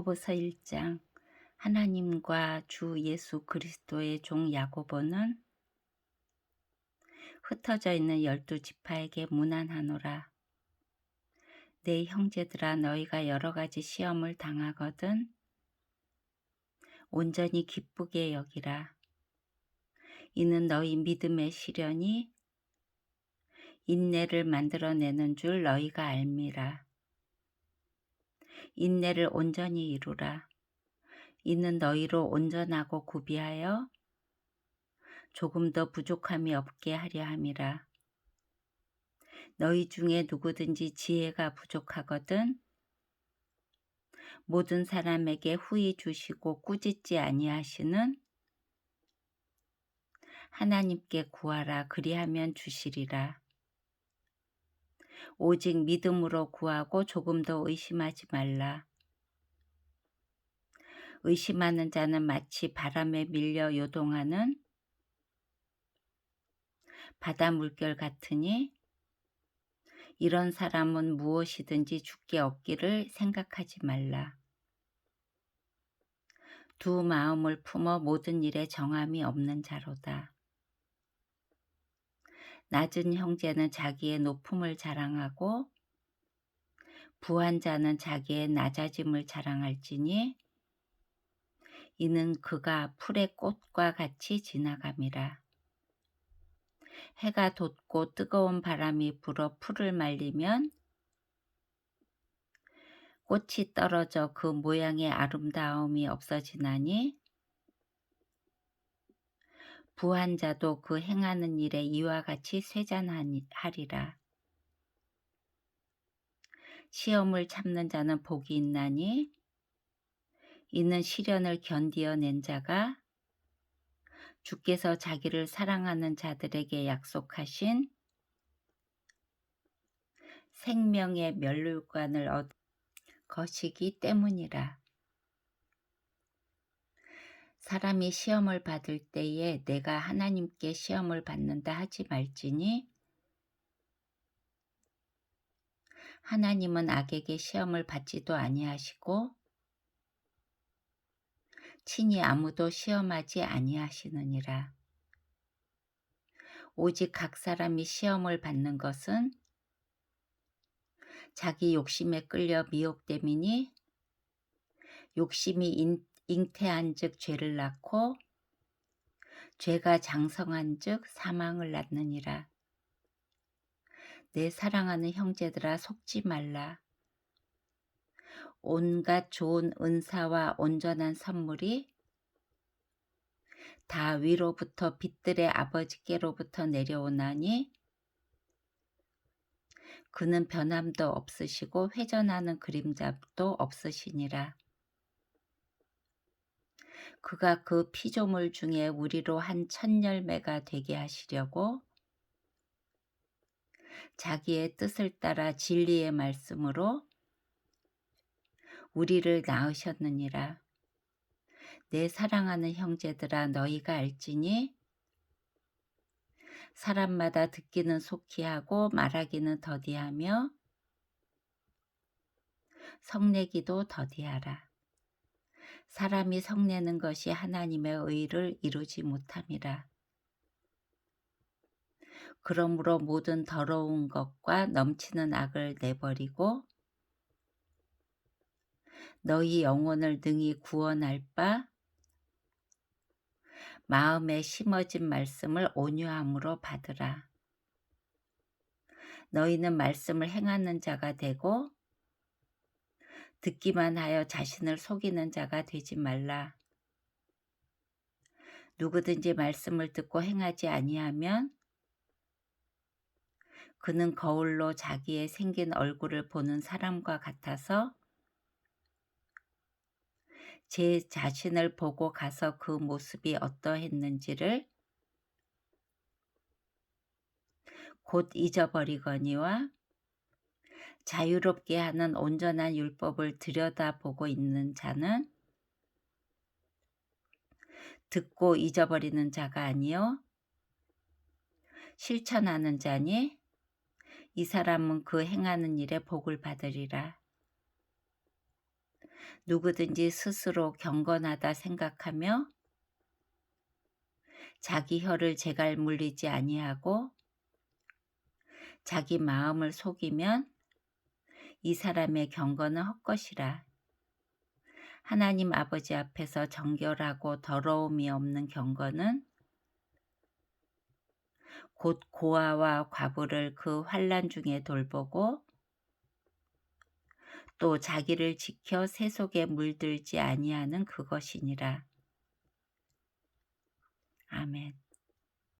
야고보서 1장 하나님과 주 예수 그리스도의 종 야고보는 흩어져 있는 열두 지파에게 문안하노라. 내 형제들아 너희가 여러 가지 시험을 당하거든 온전히 기쁘게 여기라. 이는 너희 믿음의 시련이 인내를 만들어내는 줄 너희가 알미라. 인내를 온전히 이루라. 이는 너희로 온전하고 구비하여 조금 더 부족함이 없게 하려 함이라. 너희 중에 누구든지 지혜가 부족하거든 모든 사람에게 후히 주시고 꾸짖지 아니하시는 하나님께 구하라 그리하면 주시리라. 오직 믿음으로 구하고 조금 더 의심하지 말라. 의심하는 자는 마치 바람에 밀려 요동하는 바다 물결 같으니 이런 사람은 무엇이든지 죽게 없기를 생각하지 말라. 두 마음을 품어 모든 일에 정함이 없는 자로다. 낮은 형제는 자기의 높음을 자랑하고 부한 자는 자기의 낮아짐을 자랑할지니 이는 그가 풀의 꽃과 같이 지나감이라. 해가 돋고 뜨거운 바람이 불어 풀을 말리면 꽃이 떨어져 그 모양의 아름다움이 없어지나니 부한 자도 그 행하는 일에 이와 같이 쇠잔하리라. 시험을 참는 자는 복이 있나니 이는 시련을 견디어낸 자가 주께서 자기를 사랑하는 자들에게 약속하신 생명의 멸류관을 얻 것이기 때문이라. 사람이 시험을 받을 때에 내가 하나님께 시험을 받는다 하지 말지니 하나님은 악에게 시험을 받지도 아니하시고 친히 아무도 시험하지 아니하시느니라. 오직 각 사람이 시험을 받는 것은 자기 욕심에 끌려 미혹됨이니 욕심이 잉태한즉 죄를 낳고 죄가 장성한즉 사망을 낳느니라. 내 사랑하는 형제들아 속지 말라. 온갖 좋은 은사와 온전한 선물이 다 위로부터 빛들의 아버지께로부터 내려오나니 그는 변함도 없으시고 회전하는 그림자도 없으시니라. 그가 그 피조물 중에 우리로 한 천열매가 되게 하시려고 자기의 뜻을 따라 진리의 말씀으로 우리를 낳으셨느니라. 내 사랑하는 형제들아 너희가 알지니 사람마다 듣기는 속히 하고 말하기는 더디하며 성내기도 더디하라. 사람이 성내는 것이 하나님의 의를 이루지 못함이라. 그러므로 모든 더러운 것과 넘치는 악을 내버리고 너희 영혼을 능히 구원할 바 마음에 심어진 말씀을 온유함으로 받으라. 너희는 말씀을 행하는 자가 되고 듣기만 하여 자신을 속이는 자가 되지 말라. 누구든지 말씀을 듣고 행하지 아니하면 그는 거울로 자기의 생긴 얼굴을 보는 사람과 같아서 제 자신을 보고 가서 그 모습이 어떠했는지를 곧 잊어버리거니와 자유롭게 하는 온전한 율법을 들여다보고 있는 자는 듣고 잊어버리는 자가 아니요 실천하는 자니 이 사람은 그 행하는 일에 복을 받으리라. 누구든지 스스로 경건하다 생각하며 자기 혀를 제갈 물리지 아니하고 자기 마음을 속이면 이 사람의 경건은 헛것이라. 하나님 아버지 앞에서 정결하고 더러움이 없는 경건은 곧 고아와 과부를 그 환란 중에 돌보고 또 자기를 지켜 세속에 물들지 아니하는 그것이니라. 아멘.